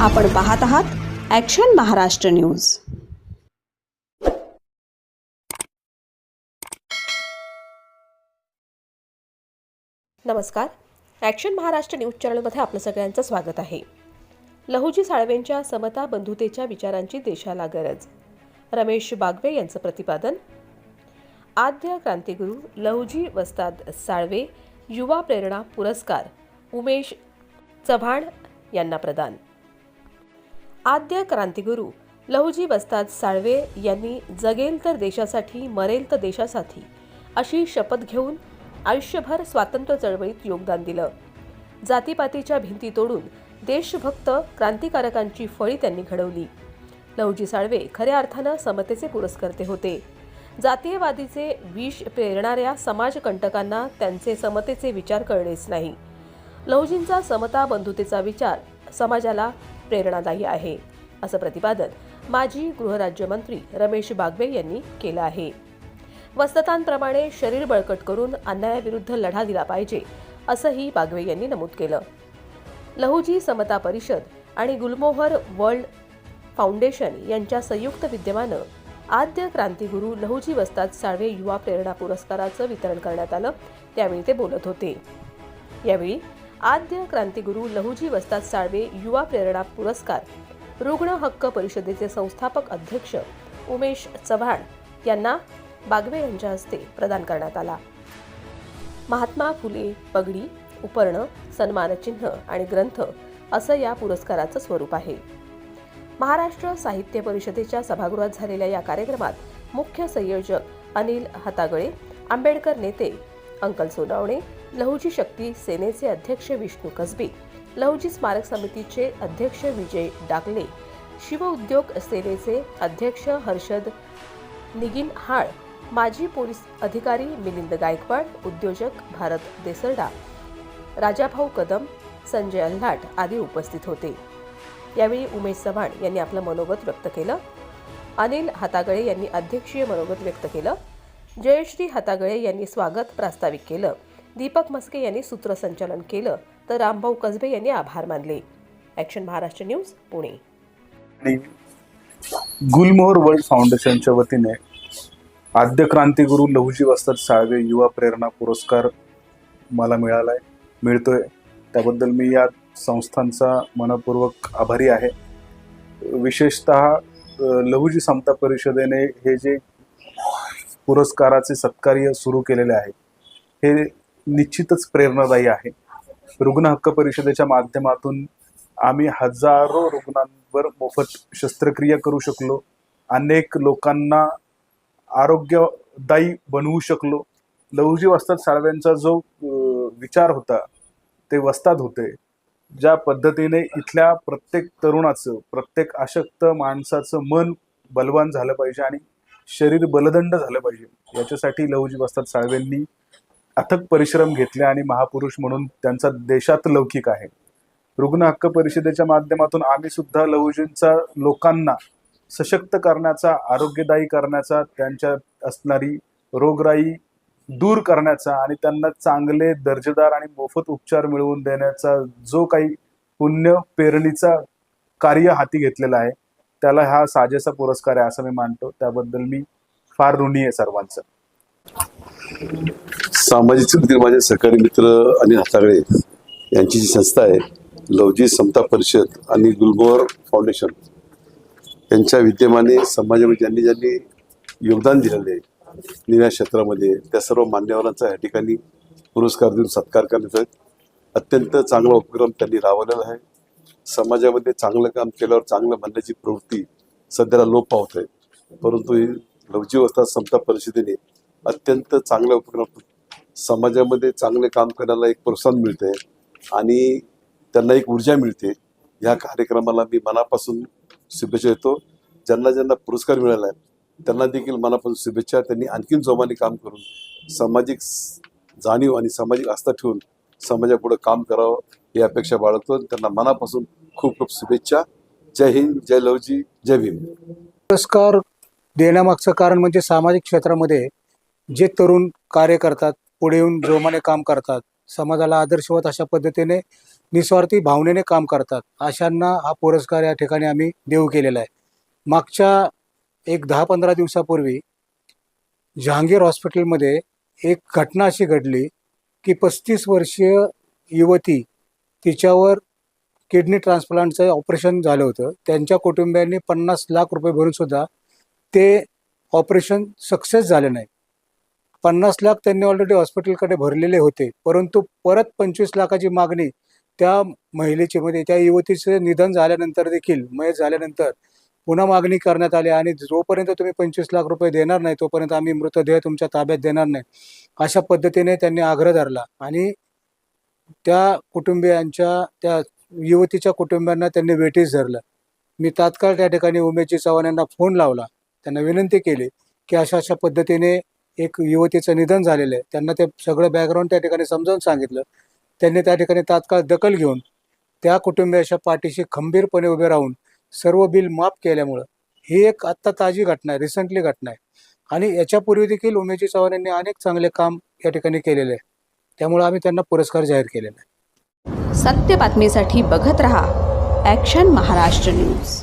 आपण पाहत आहात ॲक्शन महाराष्ट्र न्यूज नमस्कार. ॲक्शन महाराष्ट्र न्यूज चॅनलमध्ये आपलं सगळ्यांचं स्वागत आहे. लहुजी साळवेंच्या समता बंधुतेच्या विचारांची देशाला गरज. रमेश बागवे यांचं प्रतिपादन. आद्य क्रांतिगुरू लहुजी वस्ताद साळवे युवा प्रेरणा पुरस्कार उमेश चव्हाण यांना प्रदान. आद्य क्रांतिगुरू लहुजी वस्ताद साळवे यांनी जगेल तर देशासाठी मरेल तर देशासाठी अशी शपथ घेऊन आयुष्यभर स्वातंत्र्य चळवळीत योगदान दिलं. जातीपातीच्या भिंती तोडून देशभक्त क्रांतिकारकांची फळी त्यांनी घडवली. लहुजी साळवे खऱ्या अर्थानं समतेचे पुरस्कर्ते होते. जातीयवादीचे विष पेरणाऱ्या समाजकंटकांना त्यांचे समतेचे विचार कळलेच नाही. लहुजींचा समता बंधुतेचा विचार समाजाला प्रेरणादायी आहे असं प्रतिपादन माजी गृहराज्यमंत्री रमेश बागवे यांनी केलं आहे. वस्ततांप्रमाणे शरीर बळकट करून अन्यायाविरुद्ध लढा दिला पाहिजे असंही बागवे यांनी नमूद केलं. लहुजी समता परिषद आणि गुलमोहर वर्ल्ड फाउंडेशन यांच्या संयुक्त विद्यमानं आद्य क्रांतीगुरू लहुजी वस्ताद साळवे युवा प्रेरणा पुरस्काराचं वितरण करण्यात आलं त्यावेळी ते बोलत होते. यावेळी आद्य क्रांतिगुरू लहुजी वस्ताद साळवे युवा प्रेरणा पुरस्कार. रुग्ण हक्क परिषदेचे संस्थापक अध्यक्ष उमेश चव्हाण यांना बागवे यांच्या हस्ते प्रदान करण्यात आला. महात्मा फुले पगडी उपर्ण सन्मानचिन्ह आणि ग्रंथ असं या पुरस्काराचं स्वरूप आहे. महाराष्ट्र साहित्य परिषदेच्या सभागृहात झालेल्या या कार्यक्रमात मुख्य संयोजक अनिल हातागळे आंबेडकर नेते अंकल सोनावणे लहुजी शक्ती सेनेचे अध्यक्ष विष्णू कसबी लहुजी स्मारक समितीचे अध्यक्ष विजय डाकले शिवउद्योग सेनेचे अध्यक्ष हर्षद निगिनहाळ माजी पोलीस अधिकारी मिलिंद गायकवाड उद्योजक भारत देसरडा राजाभाऊ कदम संजय अल्हाट आदी उपस्थित होते. यावेळी उमेश चव्हाण यांनी आपलं मनोगत व्यक्त केलं. अनिल हातागळे यांनी अध्यक्षीय मनोगत व्यक्त केलं. जयश्री हातागळे यांनी स्वागत प्रास्ताविक केलं. दीपक मस्के यांनी सूत्रसंचालन केलं तर रामभाऊ कसबे यांनी आभार मानले. ॲक्शन महाराष्ट्र न्यूज पुणे आणि गुलमोहर वर्ल्ड फाउंडेशनच्या वतीने आद्य क्रांतिगुरू लहुजी वस्ताद साळवे युवा प्रेरणा पुरस्कार मला मिळालाय मिळतोय. त्याबद्दल मी या संस्थांचा मनपूर्वक आभारी आहे. विशेषत लहुजी समता परिषदेने हे जे पुरस्काराचे सत्कार्य सुरू केलेले आहे हे निश्चितच प्रेरणादायी आहे. रुग्ण हक्क परिषदेच्या माध्यमातून आम्ही हजारो रुग्णांवर मोफत शस्त्रक्रिया करू शकलो. अनेक लोकांना आरोग्यदायी बनवू शकलो. लहुजी वस्ताद साळव्यांचा जो विचार होता ते वस्ताद होते. ज्या पद्धतीने इथल्या प्रत्येक तरुणाचं प्रत्येक अशक्त माणसाचं मन बलवान झालं पाहिजे आणि शरीर बलदंड झालं पाहिजे. याच्यासाठी लहुजी वस्ताद साळवेंनी अथक परिश्रम घेतले आणि महापुरुष म्हणून त्यांचा देशात लौकिक आहे. रुग्ण हक्क परिषदेच्या माध्यमातून आम्ही सुद्धा लहुजींचा लोकांना सशक्त करण्याचा आरोग्यदायी करण्याचा त्यांच्यात असणारी रोगराई दूर करण्याचा आणि त्यांना चांगले दर्जेदार आणि मोफत उपचार मिळवून देण्याचा जो काही पुण्य पेरणीचा कार्य हाती घेतलेला आहे त्याला हा साजेसा पुरस्कार आहे असं मी मानतो. त्याबद्दल मी फार ऋणी आहे सर्वांचं. सामाजिक चळवळीतील माझे सहकारी मित्र आणि हातागळे यांची जी संस्था आहे लवजी समता परिषद आणि गुलमोहर फाउंडेशन यांच्या विद्यमाने समाजामध्ये ज्यांनी ज्यांनी योगदान दिलेलं आहे निव्या क्षेत्रामध्ये त्या सर्व मान्यवरांचा या ठिकाणी पुरस्कार देऊन सत्कार करण्यात आहे अत्यंत चांगला उपक्रम त्यांनी राबवलेला आहे. समाजामध्ये चांगलं काम केल्यावर चांगलं म्हणण्याची प्रवृत्ती सध्याला लोप पावत आहे. परंतु ही लवजी समता परिषदेने अत्यंत चांगला उपक्रम समाजामध्ये चांगले काम करायला एक प्रोत्साहन मिळते आणि त्यांना एक ऊर्जा मिळते. या कार्यक्रमाला मी मनापासून शुभेच्छा देतो. ज्यांना ज्यांना पुरस्कार मिळाला आहे त्यांना देखील मनापासून शुभेच्छा. त्यांनी आणखीन जोमाने काम करून सामाजिक जाणीव आणि सामाजिक आस्था ठेवून समाजापुढे काम करावं ही अपेक्षा बाळगतो त्यांना मनापासून खूप खूप शुभेच्छा. जय हिंद जय लवजी जय भीम. पुरस्कार देण्यामागचं कारण म्हणजे सामाजिक क्षेत्रामध्ये जे तरुण कार्य करतात पुढे येऊन जोमाने काम करतात समाजाला आदर्शवत अशा पद्धतीने निस्वार्थी भावनेने काम करतात अशांना हा पुरस्कार या ठिकाणी आम्ही देऊ केलेला आहे. मागच्या एक दहा पंधरा दिवसापूर्वी जहांगीर हॉस्पिटलमध्ये एक घटना अशी घडली की पस्तीस वर्षीय युवती तिच्यावर किडनी ट्रान्सप्लांटचं ऑपरेशन झालं होतं. त्यांच्या कुटुंबियांनी पन्नास लाख रुपये भरून सुद्धा ते ऑपरेशन सक्सेस झालं नाही. पन्नास लाख त्यांनी ऑलरेडी हॉस्पिटलकडे भरलेले होते. परंतु परत पंचवीस लाखाची मागणी त्या महिलेची म्हणजे त्या युवतीचं निधन झाल्यानंतर देखील मयत झाल्यानंतर पुन्हा मागणी करण्यात आली आणि जोपर्यंत तुम्ही पंचवीस लाख रुपये देणार नाही तोपर्यंत आम्ही मृतदेह तुमच्या ताब्यात देणार नाही. अशा पद्धतीने त्यांनी आग्रह धरला आणि त्या कुटुंबियांच्या त्या युवतीच्या कुटुंबियांना त्यांनी वेटीस धरलं. मी तात्काळ त्या ठिकाणी उमेशजी चव्हाण यांना फोन लावला. त्यांना विनंती केली की अशा अशा पद्धतीने एक युवतीचं निधन झालेलं आहे. त्यांना ते सगळं बॅकग्राऊंड त्या ठिकाणी समजावून सांगितलं. त्यांनी त्या ठिकाणी तात्काळ दखल घेऊन त्या कुटुंबियाच्या पाठीशी खंबीरपणे उभे राहून सर्व बिल माफ केल्यामुळं ही एक आत्ता ताजी घटना आहे रिसेंटली घटना आहे. आणि याच्यापूर्वी देखील उमेशजी चव्हाण यांनी अनेक चांगले काम या ठिकाणी केलेले आहे. त्यामुळे आम्ही त्यांना पुरस्कार जाहीर केलेला आहे. सत्य बातमीसाठी बघत रहा ॲक्शन महाराष्ट्र न्यूज